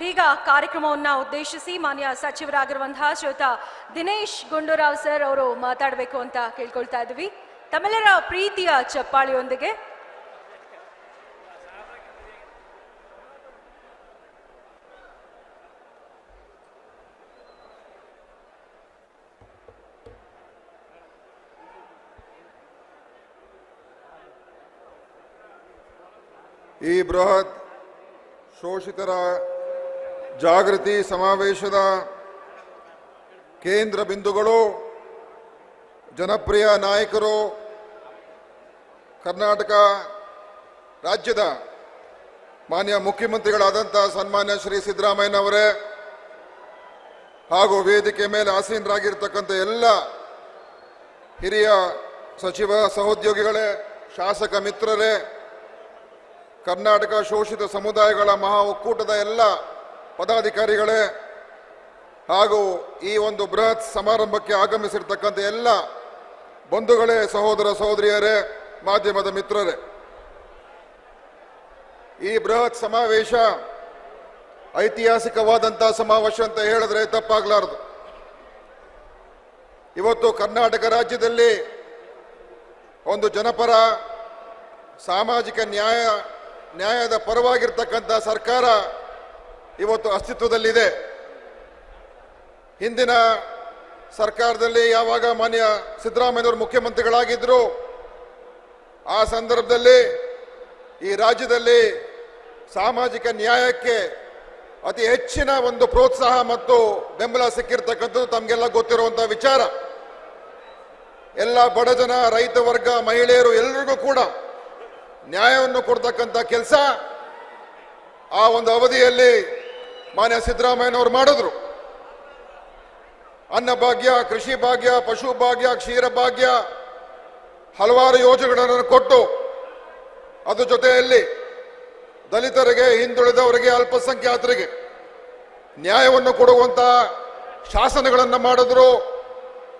ಇದೀಗ ಕಾರ್ಯಕ್ರಮವನ್ನ ಉದ್ದೇಶಿಸಿ ಮಾನ್ಯ ಸಚಿವರಾಗಿರುವಂತಹ ಶ್ರೋತ ದಿನೇಶ್ ಗುಂಡೂರಾವ್ ಸರ್ ಅವರು ಮಾತಾಡಬೇಕು ಅಂತ ಕೇಳ್ಕೊಳ್ತಾ ಇದ್ವಿ. ತಮ್ಮೆಲ್ಲರ ಪ್ರೀತಿಯ ಚಪ್ಪಾಳಿಯೊಂದಿಗೆ. ಈ ಬೃಹತ್ ಶೋಷಿತರ ಜಾಗೃತಿ ಸಮಾವೇಶದ ಕೇಂದ್ರ ಬಿಂದುಗಳು, ಜನಪ್ರಿಯ ನಾಯಕರು, ಕರ್ನಾಟಕ ರಾಜ್ಯದ ಮಾನ್ಯ ಮುಖ್ಯಮಂತ್ರಿಗಳಾದಂಥ ಸನ್ಮಾನ್ಯ ಶ್ರೀ ಸಿದ್ದರಾಮಯ್ಯನವರೇ ಹಾಗೂ ವೇದಿಕೆ ಮೇಲೆ ಆಸೀನರಾಗಿರ್ತಕ್ಕಂಥ ಎಲ್ಲ ಹಿರಿಯ ಸಚಿವ ಸಹೋದ್ಯೋಗಿಗಳೇ, ಶಾಸಕ ಮಿತ್ರರೇ, ಕರ್ನಾಟಕ ಶೋಷಿತ ಸಮುದಾಯಗಳ ಮಹಾ ಒಕ್ಕೂಟದ ಎಲ್ಲ ಪದಾಧಿಕಾರಿಗಳೇ ಹಾಗೂ ಈ ಒಂದು ಬೃಹತ್ ಸಮಾರಂಭಕ್ಕೆ ಆಗಮಿಸಿರ್ತಕ್ಕಂಥ ಎಲ್ಲ ಬಂಧುಗಳೇ, ಸಹೋದರ ಸಹೋದರಿಯರೇ, ಮಾಧ್ಯಮದ ಮಿತ್ರರೇ. ಈ ಬೃಹತ್ ಸಮಾವೇಶ ಐತಿಹಾಸಿಕವಾದಂಥ ಸಮಾವೇಶ ಅಂತ ಹೇಳಿದ್ರೆ ತಪ್ಪಾಗಲಾರದು. ಇವತ್ತು ಕರ್ನಾಟಕ ರಾಜ್ಯದಲ್ಲಿ ಒಂದು ಜನಪರ ಸಾಮಾಜಿಕ ನ್ಯಾಯ, ನ್ಯಾಯದ ಪರವಾಗಿರ್ತಕ್ಕಂಥ ಸರ್ಕಾರ ಇವತ್ತು ಅಸ್ತಿತ್ವದಲ್ಲಿದೆ. ಹಿಂದಿನ ಸರ್ಕಾರದಲ್ಲಿ ಯಾವಾಗ ಮಾನ್ಯ ಸಿದ್ದರಾಮಯ್ಯನವರು ಮುಖ್ಯಮಂತ್ರಿಗಳಾಗಿದ್ದರು ಆ ಸಂದರ್ಭದಲ್ಲಿ ಈ ರಾಜ್ಯದಲ್ಲಿ ಸಾಮಾಜಿಕ ನ್ಯಾಯಕ್ಕೆ ಅತಿ ಹೆಚ್ಚಿನ ಒಂದು ಪ್ರೋತ್ಸಾಹ ಮತ್ತು ಬೆಂಬಲ ಸಿಕ್ಕಿರ್ತಕ್ಕಂಥದ್ದು ತಮಗೆಲ್ಲ ಗೊತ್ತಿರುವಂಥ ವಿಚಾರ. ಎಲ್ಲ ಬಡಜನ ರೈತ ವರ್ಗ, ಮಹಿಳೆಯರು ಎಲ್ಲರಿಗೂ ಕೂಡ ನ್ಯಾಯವನ್ನು ಕೊಡ್ತಕ್ಕಂಥ ಕೆಲಸ ಆ ಒಂದು ಅವಧಿಯಲ್ಲಿ ಮಾನ್ಯ ಸಿದ್ದರಾಮಯ್ಯನವರು ಮಾಡಿದ್ರು. ಅನ್ನಭಾಗ್ಯ ಕೃಷಿ ಭಾಗ್ಯ, ಪಶು ಭಾಗ್ಯ, ಕ್ಷೀರ ಭಾಗ್ಯ, ಹಲವಾರು ಯೋಜನೆಗಳನ್ನು ಕೊಟ್ಟು, ಅದರ ಜೊತೆಯಲ್ಲಿ ದಲಿತರಿಗೆ, ಹಿಂದುಳಿದವರಿಗೆ, ಅಲ್ಪಸಂಖ್ಯಾತರಿಗೆ ನ್ಯಾಯವನ್ನು ಕೊಡುವಂತ ಶಾಸನಗಳನ್ನು ಮಾಡಿದ್ರು,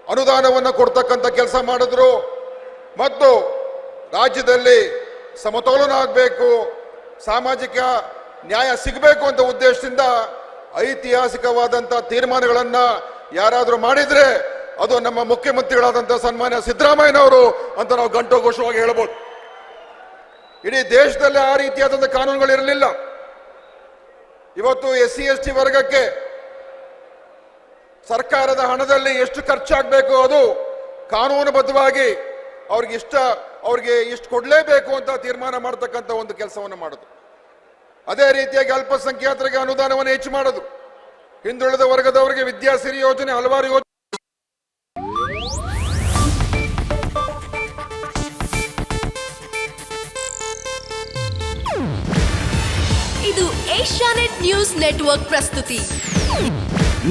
ಅನುದಾನವನ್ನು ಕೊಡ್ತಕ್ಕಂಥ ಕೆಲಸ ಮಾಡಿದ್ರು. ಮತ್ತು ರಾಜ್ಯದಲ್ಲಿ ಸಮತೋಲನ ಆಗಬೇಕು, ಸಾಮಾಜಿಕ ನ್ಯಾಯ ಸಿಗಬೇಕು ಅಂತ ಉದ್ದೇಶದಿಂದ ಐತಿಹಾಸಿಕವಾದಂಥ ತೀರ್ಮಾನಗಳನ್ನ ಯಾರಾದರೂ ಮಾಡಿದ್ರೆ ಅದು ನಮ್ಮ ಮುಖ್ಯಮಂತ್ರಿಗಳಾದಂಥ ಸನ್ಮಾನ್ಯ ಸಿದ್ದರಾಮಯ್ಯನವರು ಅಂತ ನಾವು ಗಂಟೋಘೋಷವಾಗಿ ಹೇಳ್ಬೋದು. ಇಡೀ ದೇಶದಲ್ಲಿ ಆ ರೀತಿಯಾದಂಥ ಕಾನೂನುಗಳಿರಲಿಲ್ಲ ಇವತ್ತು ಎಸ್ ಸಿ ಎಸ್ ಟಿ ವರ್ಗಕ್ಕೆ ಸರ್ಕಾರದ ಹಣದಲ್ಲಿ ಎಷ್ಟು ಖರ್ಚಾಗಬೇಕು ಅದು ಕಾನೂನುಬದ್ಧವಾಗಿ ಅವ್ರಿಗೆ ಇಷ್ಟ ಅವ್ರಿಗೆ ಇಷ್ಟು ಕೊಡಲೇಬೇಕು ಅಂತ ತೀರ್ಮಾನ ಮಾಡ್ತಕ್ಕಂಥ ಒಂದು ಕೆಲಸವನ್ನು ಮಾಡೋದು. ಅದೇ ರೀತಿಯಾಗಿ ಅಲ್ಪಸಂಖ್ಯಾತರಿಗೆ ಅನುದಾನವನ್ನು ಹೆಚ್ಚು ಮಾಡೋದು. ಹಿಂದುಳಿದ ವರ್ಗದವರಿಗೆ ವಿದ್ಯಾಸಿರಿ ಯೋಜನೆ ಹಲವಾರು ಯೋಜನೆ ಇದು ಏಷ್ಯಾನೆಟ್ ನ್ಯೂಸ್ ನೆಟ್ವರ್ಕ್ ಪ್ರಸ್ತುತಿ.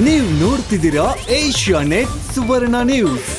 ನೀವು ನೋಡ್ತಿದ್ದೀರಾ ಏಷ್ಯಾ ನೆಟ್ ಸುವರ್ಣ ನ್ಯೂಸ್.